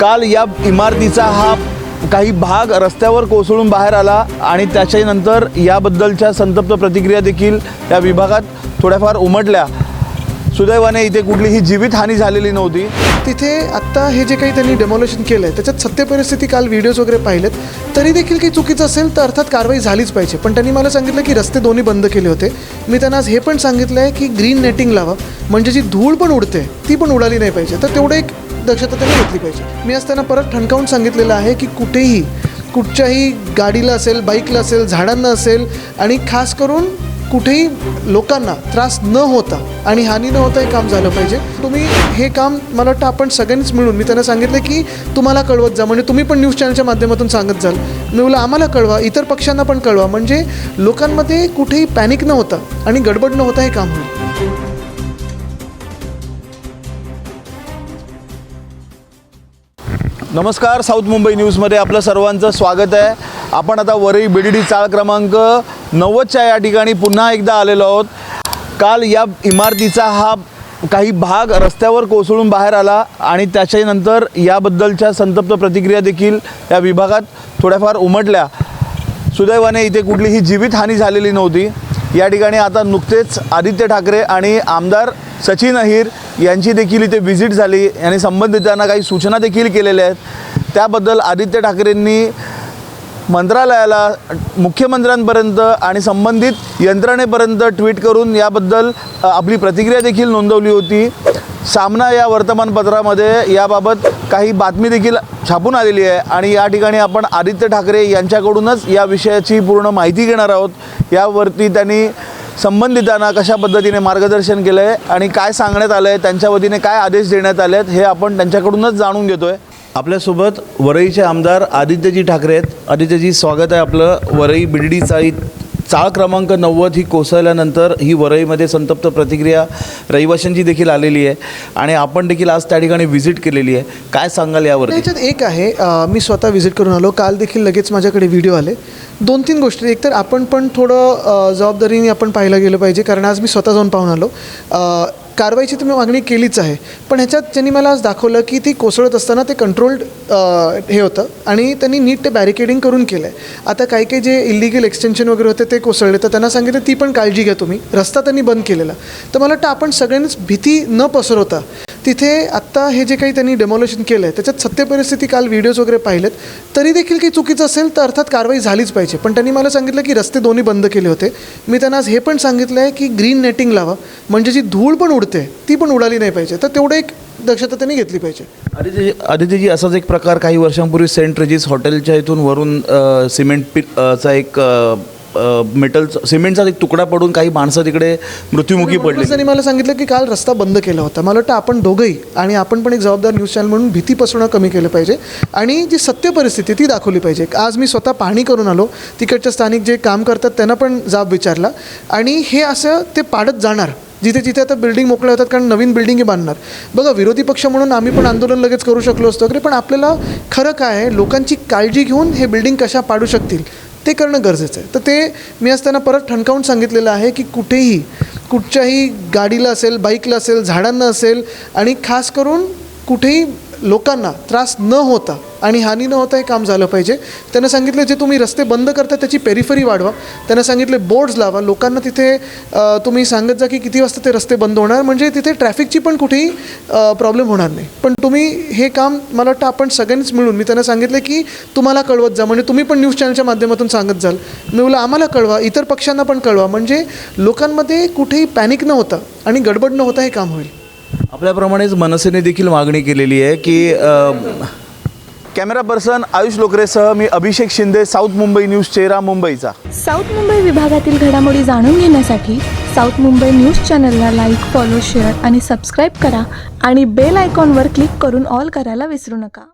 काल या इमारतीचा हा काही भाग रस्त्यावर कोसळून बाहेर आला आणि त्याच्यानंतर याबद्दलच्या संतप्त प्रतिक्रिया देखील या विभागात थोड्याफार उमटल्या. सुदैवाने इथे कुठलीही जीवितहानी झालेली नव्हती. तिथे आत्ता हे जे काही त्यांनी डेमोलेशन केलं आहे त्याच्यात सत्य परिस्थिती काल व्हिडिओज वगैरे पाहिलेत. तरी देखील काही चुकीचं असेल तर अर्थात कारवाई झालीच पाहिजे. पण त्यांनी मला सांगितलं की रस्ते दोन्ही बंद केले होते. मी त्यांना आज हे पण सांगितलं आहे की ग्रीन नेटिंग लावा. म्हणजे जी धूळ पण उडते ती पण उडाली नाही पाहिजे. तर तेवढं एक दक्षता त्यांनी घेतली पाहिजे. मी आज त्यांना परत ठणकावून सांगितलेलं आहे की कुठेही कुठच्याही गाडीला असेल बाईकला असेल झाडांना असेल आणि खास करून कुठेही लोकांना त्रास न होता आणि हानी न होता हे काम झालं पाहिजे. तुम्ही हे काम मला वाटतं आपण सगळ्यांनीच मिळून मी त्यांना सांगितलं की तुम्हाला कळवत जा. म्हणजे तुम्ही पण न्यूज चॅनलच्या माध्यमातून सांगत जाल. मी बोला आम्हाला कळवा इतर पक्षांना पण कळवा. म्हणजे लोकांमध्ये कुठेही पॅनिक न होता आणि गडबड न होता हे काम होईल. नमस्कार साऊथ मुंबई न्यूजमध्ये आपलं सर्वांचं स्वागत आहे. आपण आता वरई बीडीडी चाळ क्रमांक नव्वदच्या या ठिकाणी पुन्हा एकदा आलेलो आहोत. काल या इमारतीचा हा काही भाग रस्त्यावर कोसळून बाहेर आला आणि त्याच्यानंतर याबद्दलच्या संतप्त प्रतिक्रिया देखील या विभागात थोड्याफार उमटल्या. सुदैवाने इथे कुठलीही जीवितहानी झालेली नव्हती. या ठिकाणी आता नुकतेच आदित्य ठाकरे आणि आमदार सचिन अहिर यांची देखील इथे व्हिजिट झाली. आणि संबंधितांना काही सूचना देखील केलेल्या आहेत. त्याबद्दल आदित्य ठाकरेंनी मंत्रालयाला मुख्यमंत्र्यांपर्यंत आणि संबंधित यंत्रणेपर्यंत ट्विट करून याबद्दल आपली प्रतिक्रिया देखील नोंदवली होती. सामना या वर्तमानपत्रामध्ये याबाबत काही बातमी देखील छापून आलेली आहे आणि या ठिकाणी आपण आदित्य ठाकरे यांच्याकडूनच या विषयाची पूर्ण माहिती घेणार आहोत. यावरती त्यांनी संबंधितांना कशा पद्धतीने मार्गदर्शन केलं आहे आणि काय सांगण्यात आलं आहे त्यांच्या वतीने काय आदेश देण्यात आले आहेत हे आपण त्यांच्याकडूनच जाणून घेतो आहे आपल्यासोबत वरईचे आमदार आदित्यजी ठाकरे आहेत. आदित्यजी स्वागत आहे आपलं वरई बिडडी चाळी चाळ क्रमांक नव्वद ही कोसळल्यानंतर ही वरईमध्ये संतप्त प्रतिक्रिया रहिवाशांची देखील आलेली आहे आणि आपण देखील आज त्या ठिकाणी व्हिजिट केलेली आहे. काय सांगाल यावर त्याच्यात एक आहे मी स्वतः व्हिजिट करून आलो. काल देखील लगेच माझ्याकडे व्हिडिओ आले. दोन तीन गोष्टी. एकतर आपण पण थोडं जबाबदारीने आपण पाहायला गेलं पाहिजे कारण आज मी स्वतः जाऊन पाहून आलो. कारवाईची तुम्ही मागणी केलीच आहे. पण ह्याच्यात त्यांनी मला आज दाखवलं की ती कोसळत असताना ते कंट्रोल्ड हे होतं आणि त्यांनी नीट ते बॅरिकेडिंग करून केलं आहे आता काही काही जे इलिगल एक्सटेन्शन वगैरे होते ते कोसळले. तर त्यांना सांगितलं ती पण काळजी घ्या तुम्ही. रस्ता त्यांनी बंद केलेला. तर मला वाटतं आपण सगळ्यांनीच भीती न पसरवता तिथे आत्ता हे जे काही त्यांनी डेमोलेशन केलं आहे त्याच्यात सत्य परिस्थिती काल व्हिडिओज वगैरे पाहिलेत तरी देखील काही चुकीचं असेल तर अर्थात कारवाई झालीच पाहिजे. पण त्यांनी मला सांगितलं की रस्ते दोन्ही बंद केले होते. मी त्यांना आज हे पण सांगितलं आहे की ग्रीन नेटिंग लावा. म्हणजे जी धूळ पण उडते ती पण उडाली नाही पाहिजे. तर तेवढं एक दक्षता त्यांनी घेतली पाहिजे. आदित्यजी आदित्यजी असाच एक प्रकार काही वर्षांपूर्वी सेंट रेजिस हॉटेलच्या इथून वरून सिमेंट पि चा एक मेटल सिमेंटचा एक तुकडा पडून काही माणसं तिकडे मृत्युमुखी पडली त्यांनी मला सांगितलं की काल रस्ता बंद केला होता. मला वाटतं आपण दोघंही आणि आपण पण एक जबाबदार न्यूज चॅनल म्हणून भीती पसरणं कमी केलं पाहिजे. आणि जी सत्य परिस्थिती ती दाखवली पाहिजे. आज मी स्वतः पाहणी करून आलो. तिकडच्या स्थानिक जे काम करतात त्यांना पण जाब विचारला. आणि हे असं ते पाडत जाणार. जिथे जिथे आता बिल्डिंग मोकळ्या होतात कारण नवीन बिल्डिंगी बांधणार. बघा विरोधी पक्ष म्हणून आम्ही पण आंदोलन लगेच करू शकलो असतो वगैरे पण आपल्याला खरं काय आहे लोकांची काळजी घेऊन हे बिल्डिंग कशा पाडू शकतील? ते करणं गरजेचं आहे. तर ते मी आज त्यांना परत ठणकावून सांगितलेलं आहे की कुठेही कुठच्याही गाडीला असेल बाईकला असेल झाडांना असेल आणि खास करून कुठेही लोकांना त्रास न होता आणि हानी न होता हे काम झालं पाहिजे. त्यांना सांगितलं जे तुम्ही रस्ते बंद करता त्याची पेरिफरी वाढवा. त्यांना सांगितले बोर्ड्स लावा. लोकांना तिथे तुम्ही सांगत जा की किती वाजता ते रस्ते बंद होणार. म्हणजे तिथे ट्रॅफिकची पण कुठेही प्रॉब्लेम होणार नाही. पण तुम्ही हे काम मला वाटतं आपण सगळ्यांनीच मिळून मी त्यांना सांगितलं की तुम्हाला कळवत जा. म्हणजे तुम्ही पण न्यूज चॅनलच्या माध्यमातून सांगत जाल. मी बोला आम्हाला कळवा इतर पक्षांना पण कळवा. म्हणजे लोकांमध्ये कुठेही पॅनिक न होता आणि गडबड न होता हे काम होईल. आपल्याप्रमाणेच मनसेने देखील मागणी केलेली आहे की कॅमेरा पर्सन आयुष लोकरेसह मी अभिषेक शिंदे साऊथ मुंबई न्यूज चेहरा मुंबईचा. साऊथ मुंबई विभागातील घडामोडी जाणून घेण्यासाठी साऊथ मुंबई न्यूज चॅनलला लाईक फॉलो शेअर आणि सबस्क्राईब करा आणि बेल आयकॉनवर क्लिक करून ऑल करायला विसरू नका.